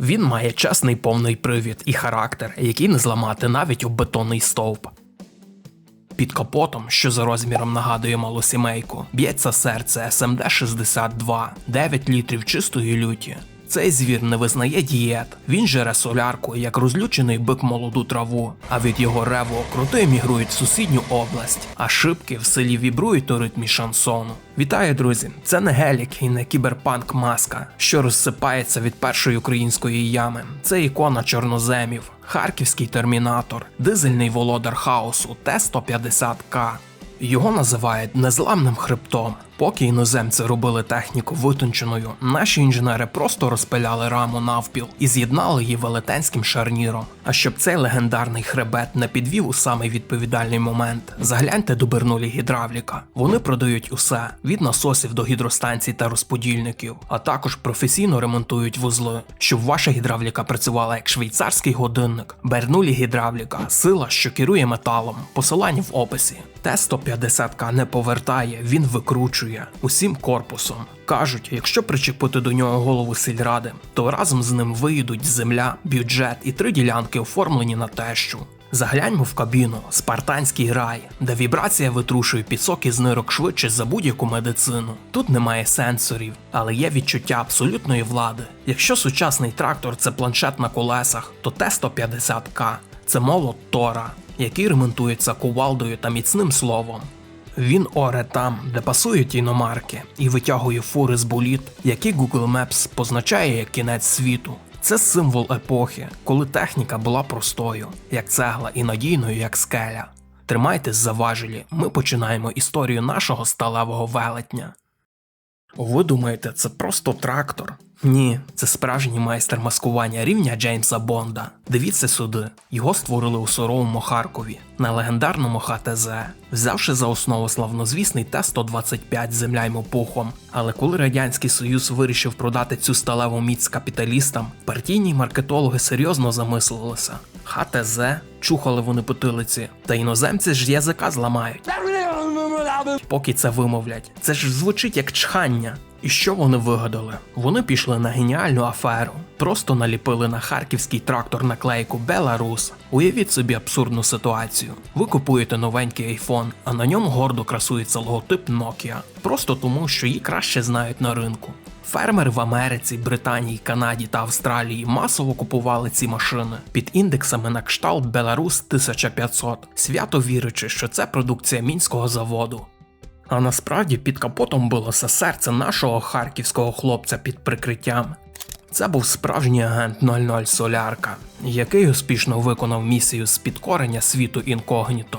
Він має чесний повний привід і характер, який не зламати навіть у бетонний стовп. Під капотом, що за розміром нагадує малу сімейку, б'ється серце СМД-62, 9 літрів чистої люті. Цей звір не визнає дієт. Він жере солярку, як розлючений бик молоду траву, а від його реву крути емігрують в сусідню область, а шибки в селі вібрують у ритмі шансону. Вітаю, друзі! Це не гелік і не кіберпанк маска, що розсипається від першої української ями. Це ікона чорноземів, харківський термінатор, дизельний володар хаосу Т-150К. Його називають незламним хребтом. Поки іноземці робили техніку витонченою, наші інженери просто розпиляли раму навпіл і з'єднали її велетенським шарніром. А щоб цей легендарний хребет не підвів у самий відповідальний момент, загляньте до Бернулі гідравліка. Вони продають усе від насосів до гідростанцій та розподільників, а також професійно ремонтують вузли, щоб ваша гідравліка працювала як швейцарський годинник. Бернулі гідравліка сила, що керує металом. Посилання в описі. Т-150К не повертає, він викручує усім корпусом. Кажуть, якщо причепити до нього голову сільради, то разом з ним виїдуть земля, бюджет і три ділянки оформлені на тещу. Загляньмо в кабіну, спартанський рай, де вібрація витрушує пісок із нирок швидше за будь-яку медицину. Тут немає сенсорів, але є відчуття абсолютної влади. Якщо сучасний трактор це планшет на колесах, то Т-150К це молот Тора, який ремонтується кувалдою та міцним словом. Він оре там, де пасують іномарки, і витягує фури з боліт, які Google Maps позначає як кінець світу. Це символ епохи, коли техніка була простою, як цегла, і надійною, як скеля. Тримайтесь за важелі, ми починаємо історію нашого сталевого велетня. Ви думаєте, це просто трактор? Ні, це справжній майстер маскування рівня Джеймса Бонда. Дивіться сюди. Його створили у суровому Харкові на легендарному ХТЗ, взявши за основу славнозвісний Т-125 з земля йому пухом. Але коли Радянський Союз вирішив продати цю сталеву міць капіталістам, партійні маркетологи серйозно замислилися. ХТЗ, чухали вони потилиці, та іноземці ж язика зламають. Поки це вимовлять, це ж звучить як чхання. І що вони вигадали? Вони пішли на геніальну аферу. Просто наліпили на харківський трактор наклейку Беларус. Уявіть собі абсурдну ситуацію. Ви купуєте новенький айфон, а на ньому гордо красується логотип Nokia. Просто тому, що її краще знають на ринку. Фермери в Америці, Британії, Канаді та Австралії масово купували ці машини під індексами на кшталт Беларус 1500, свято вірячи, що це продукція мінського заводу. А насправді під капотом билося серце нашого харківського хлопця під прикриттям. Це був справжній агент 00 Солярка, який успішно виконав місію з підкорення світу інкогніто.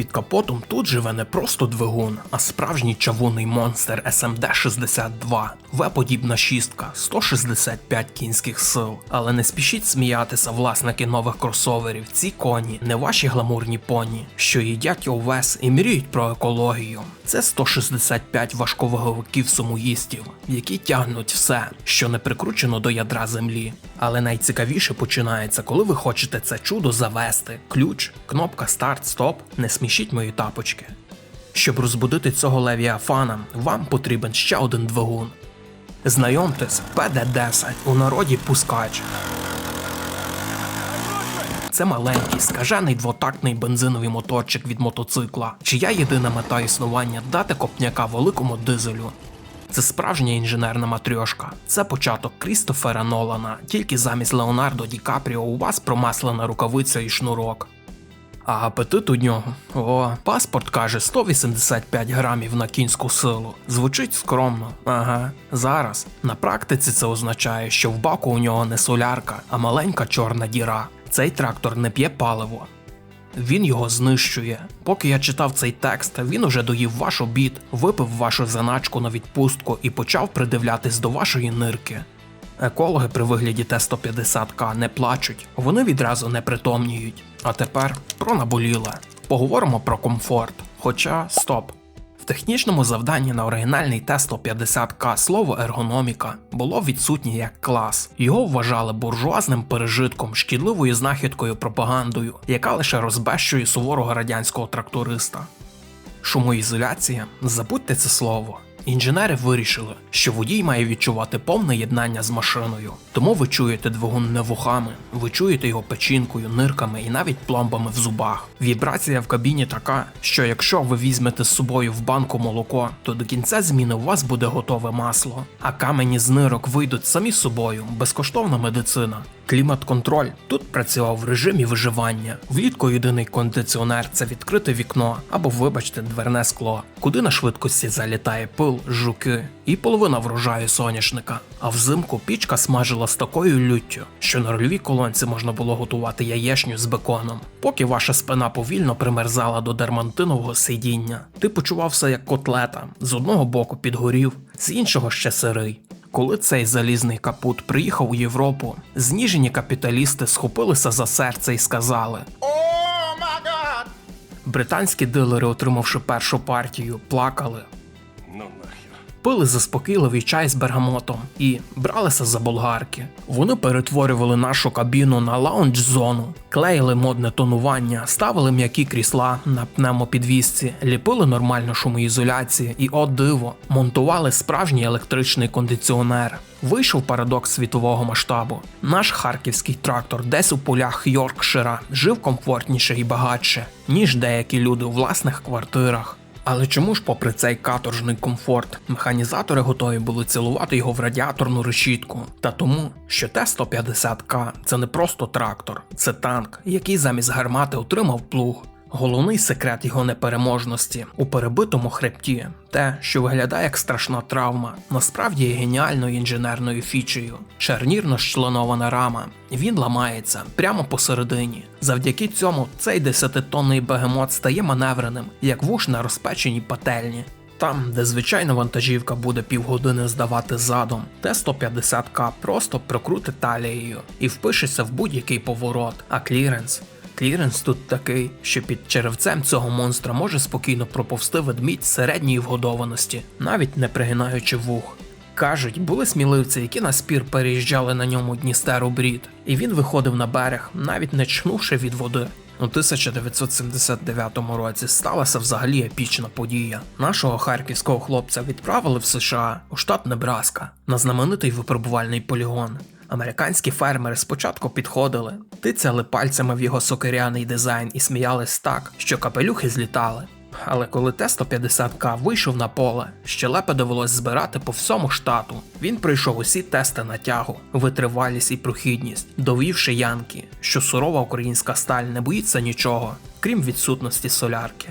Під капотом тут живе не просто двигун, а справжній чавунний монстр СМД-62, В-подібна шістка, 165 кінських сил. Але не спішіть сміятися, власники нових кросоверів. Ці коні не ваші гламурні поні, що їдять овес і мріють про екологію. Це 165 важковаговиків сумуїстів, які тягнуть все, що не прикручено до ядра землі. Але найцікавіше починається, коли ви хочете це чудо завести. Ключ, кнопка старт, стоп, не смішіть мої тапочки. Щоб розбудити цього левіафана, вам потрібен ще один двигун. Знайомтесь, ПД-10 у народі пускач. Це маленький, скажений двотактний бензиновий моторчик від мотоцикла, чия єдина мета існування дати копняка великому дизелю. Це справжня інженерна матрьошка. Це початок Крістофера Нолана, тільки замість Леонардо Ді Капріо у вас промаслена рукавиця і шнурок. А апетит у нього. О, паспорт каже 185 грамів на кінську силу. Звучить скромно. Ага. Зараз. На практиці це означає, що в баку у нього не солярка, а маленька чорна діра. Цей трактор не п'є паливо. Він його знищує. Поки я читав цей текст, він уже доїв ваш обід, випив вашу заначку на відпустку і почав придивлятись до вашої нирки. Екологи при вигляді Т-150К не плачуть, вони відразу не притомніють. А тепер про наболіле. Поговоримо про комфорт. Хоча стоп. В технічному завданні на оригінальний Т-150К слово ергономіка було відсутнє як клас. Його вважали буржуазним пережитком, шкідливою знахідкою пропагандою, яка лише розбещує суворого радянського тракториста. Шумоізоляція, забудьте це слово. Інженери вирішили, що водій має відчувати повне єднання з машиною. Тому ви чуєте двигун не вухами, ви чуєте його печінкою, нирками і навіть пломбами в зубах. Вібрація в кабіні така, що якщо ви візьмете з собою в банку молоко, то до кінця зміни у вас буде готове масло, а камені з нирок вийдуть самі собою, безкоштовна медицина. Клімат-контроль тут працював в режимі виживання. Влітку єдиний кондиціонер це відкрите вікно або, вибачте, дверне скло, куди на швидкості залітає пил, жуки і половина врожаю соняшника. А взимку пічка смажила з такою люттю, що на рульовій колонці можна було готувати яєшню з беконом. Поки ваша спина повільно примерзала до дермантинового сидіння, ти почувався як котлета, з одного боку підгорів, з іншого ще сирий. Коли цей залізний капут приїхав у Європу, зніжені капіталісти схопилися за серце і сказали: О, Британські дилери, отримавши першу партію, плакали, Ну нахер. Пили заспокійливий чай з бергамотом і бралися за болгарки. Вони перетворювали нашу кабіну на лаунж-зону, клеїли модне тонування, ставили м'які крісла на пневмопідвісці, ліпили нормальну шумоізоляцію і, о диво, монтували справжній електричний кондиціонер. Вийшов парадокс світового масштабу. Наш харківський трактор десь у полях Йоркшира жив комфортніше і багатше, ніж деякі люди у власних квартирах. Але чому ж, попри цей каторжний комфорт, механізатори готові були цілувати його в радіаторну решітку? Та тому, що Т-150К це не просто трактор, це танк, який замість гармати отримав плуг. Головний секрет його непереможності у перебитому хребті, те, що виглядає як страшна травма, насправді є геніальною інженерною фічею. Шарнірно щленована рама. Він ламається прямо посередині. Завдяки цьому цей 10-тонний бегемот стає маневреним, як вуш на розпеченій пательні. Там, де звичайна вантажівка буде півгодини здавати задом, Т-150К просто прокрути талією і впишеться в будь-який поворот, а кліренс. Кліренс тут такий, що під черевцем цього монстра може спокійно проповсти ведмідь середньої вгодованості, навіть не пригинаючи вух. Кажуть, були сміливці, які на спір переїжджали на ньому Дністеру брід, і він виходив на берег, навіть не чхнувши від води. У 1979 році сталася взагалі епічна подія. Нашого харківського хлопця відправили в США у штат Небраска на знаменитий випробувальний полігон. Американські фермери спочатку підходили, тицяли пальцями в його сокиряний дизайн і сміялись так, що капелюхи злітали. Але коли Т-150К вийшов на поле, щелепи довелось збирати по всьому штату. Він пройшов усі тести на тягу, витривалість і прохідність, довівши Янки, що сурова українська сталь не боїться нічого, крім відсутності солярки.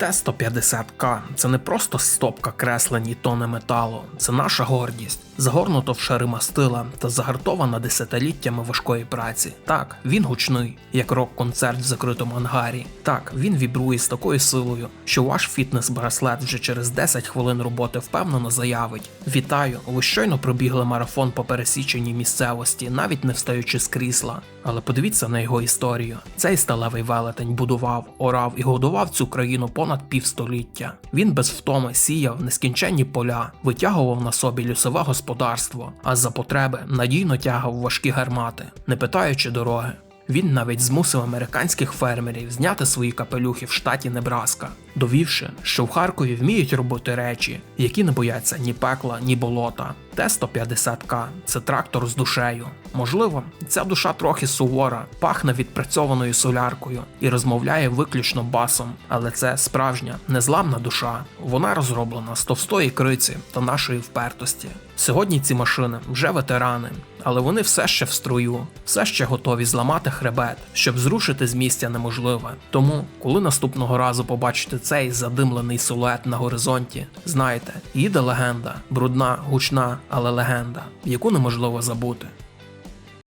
Т-150К це не просто стопка креслень і тони металу, це наша гордість, загорнуто в шари мастила та загартована десятиліттями важкої праці. Так, він гучний, як рок-концерт в закритому ангарі. Так, він вібрує з такою силою, що ваш фітнес-браслет вже через 10 хвилин роботи впевнено заявить: Вітаю! Ви щойно пробігли марафон по пересіченій місцевості, навіть не встаючи з крісла. Але подивіться на його історію. Цей сталевий велетень будував, орав і годував цю країну понад півстоліття. Він без втоми сіяв нескінченні поля, витягував на собі лісове господарство, а за потреби надійно тягав важкі гармати, не питаючи дороги. Він навіть змусив американських фермерів зняти свої капелюхи в штаті Небраска, довівши, що в Харкові вміють робити речі, які не бояться ні пекла, ні болота. Т-150К це трактор з душею. Можливо, ця душа трохи сувора, пахне відпрацьованою соляркою і розмовляє виключно басом, але це справжня, незламна душа. Вона розроблена з товстої криці та нашої впертості. Сьогодні ці машини вже ветерани, але вони все ще в струю, все ще готові зламати хребет, щоб зрушити з місця неможливе. Тому, коли наступного разу побачите цей задимлений силует на горизонті, знайте, їде легенда, брудна, гучна, але легенда, яку неможливо забути.